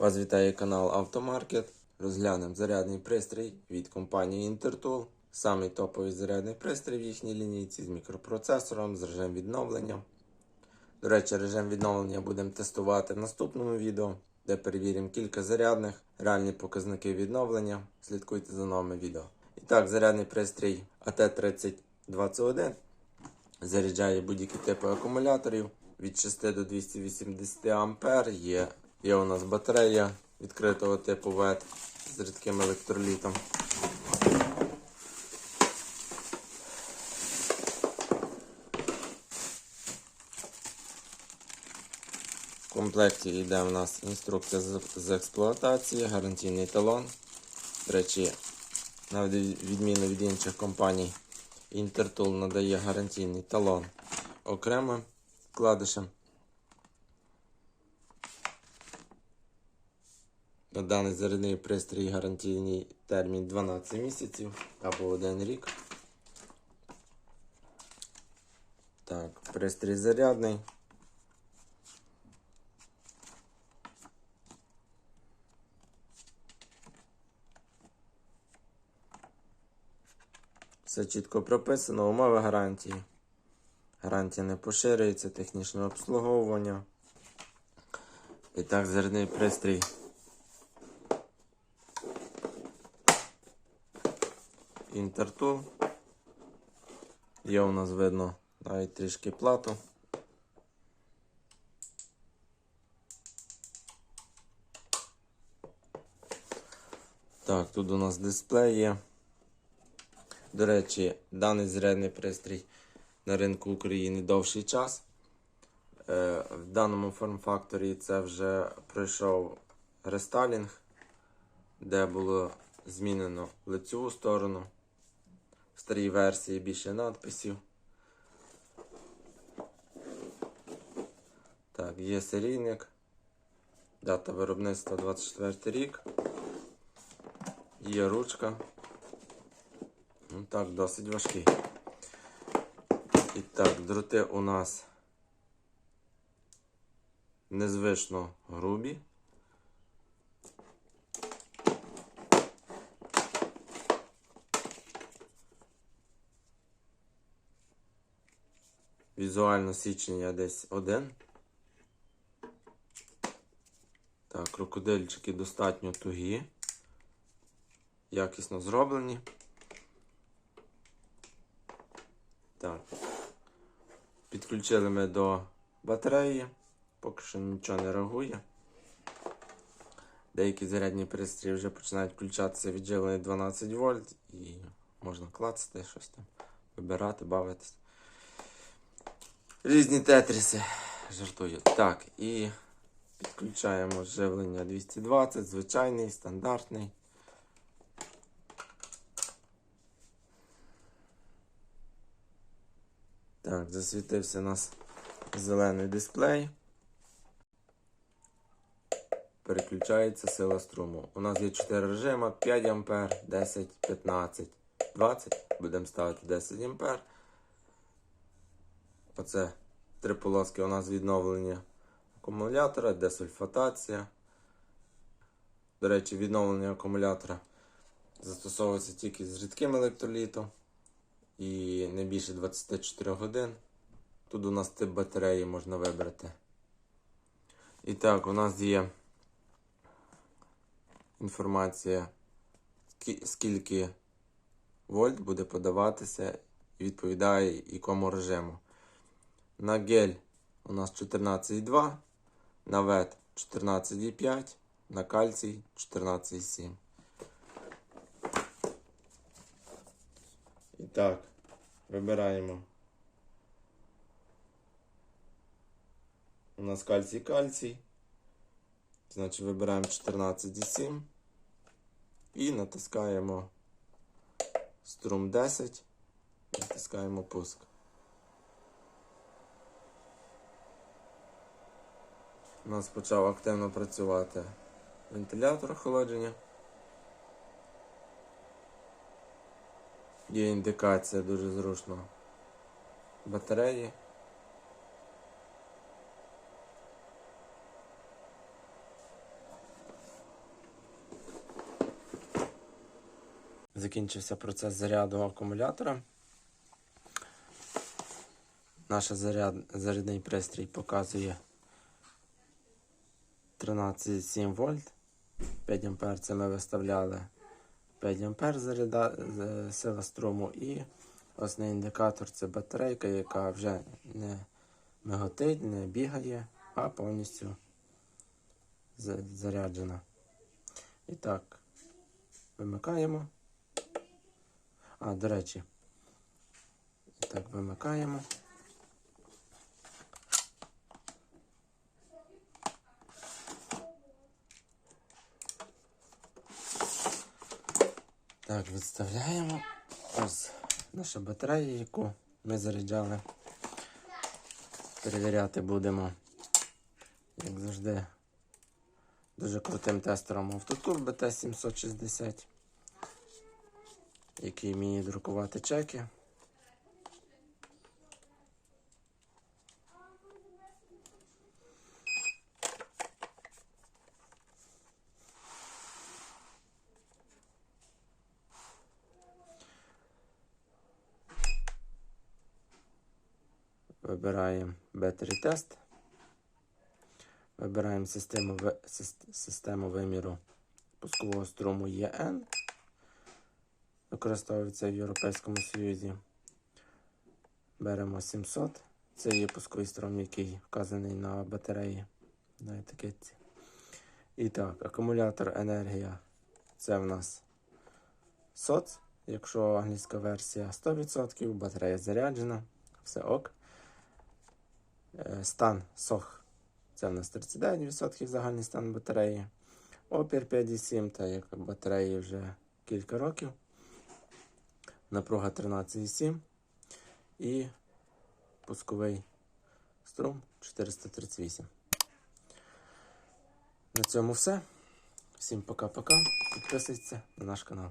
Вас вітає канал Автомаркет. Розглянемо зарядний пристрій від компанії Intertool. Самий топовий зарядний пристрій в їхній лінійці з мікропроцесором, з режимом відновлення. До речі, режим відновлення будемо тестувати в наступному відео, де перевіримо кілька зарядних, реальні показники відновлення. Слідкуйте за новими відео. І так, зарядний пристрій AT3021 заряджає будь-які типи акумуляторів від 6 до 280 А. Є, є у нас батарея відкритого типу ВЕТ з рідким електролітом. В комплекті йде у нас інструкція з, експлуатації, гарантійний талон. До речі, на відміну від інших компаній, Intertool надає гарантійний талон окремим вкладишем. На даний зарядний пристрій гарантійний термін 12 місяців або 1 рік. Так, пристрій зарядний. Все чітко прописано, умови гарантії. Гарантія не поширюється, технічне обслуговування. І так, зарядний пристрій. Інтертул. Є у нас видно навіть трішки плату. Так, тут у нас дисплей є. До речі, даний зарядний пристрій на ринку України довший час. Е, В даному форм-факторі це вже пройшов рестайлінг, де було змінено лицеву сторону. В старій версії більше надписів. Так, є серійник. Дата виробництва 24 рік. Є ручка. Ну так, досить важкий. І так, дроти у нас незвично грубі. Візуально січення десь один. Так, крокодильчики достатньо тугі, якісно зроблені. Так. Підключили ми до батареї, поки що нічого не реагує. Деякі зарядні пристрої вже починають включатися від живлення 12 вольт і можна клацати щось там, вибирати, бавитись. Різні тетріси. Жартую. Так, і підключаємо живлення 220, звичайний, стандартний. Так, засвітився у нас зелений дисплей. Переключається сила струму. У нас є 4 режими: 5 А, 10, 15, 20. Будемо ставити 10 А. Оце три полоски у нас відновлення акумулятора, десульфатація. До речі, відновлення акумулятора застосовується тільки з рідким електролітом і не більше 24 годин. Тут у нас тип батареї можна вибрати. І так, у нас є інформація, скільки вольт буде подаватися і відповідає якому режиму. На гель у нас 14,2, на вет 14,5, на кальцій 14,7. І так, вибираємо. У нас кальцій кальцій. Значить, вибираємо 14,7 і натискаємо струм 10. Натискаємо пуск. у нас почав активно працювати вентилятор охолодження. Є індикація дуже зручно батареї. Закінчився процес заряду акумулятора. Наш заряд, зарядний пристрій показує 13,7 вольт. 5 ампер це ми виставляли 5 ампер заряда, сила струму і основний індикатор це батарейка, яка вже не миготить, не бігає, а повністю заряджена. І так, вимикаємо. А, до речі. Так, вимикаємо. Так, відставляємо. Ось наша батарея, яку ми заряджали. Перевіряти будемо, як завжди, дуже крутим тестером Автотур BT760, який вміє друкувати чеки. Вибираємо Battery Test. Вибираємо систему, систему виміру пускового струму EN. Використовується в Європейському Союзі. Беремо 700. Це є пусковий струм, який вказаний на батареї на етикетці. І так, акумулятор енергія. Це в нас СОЦ. Якщо англійська версія 100%, батарея заряджена, все ок. Е, Стан сох. Це в нас 39% загальний стан батареї. Опір 5,7, та як батареї вже кілька років. Напруга 13,7 і пусковий струм 438. На цьому все. Всім пока-пока. Підписуйтесь на наш канал.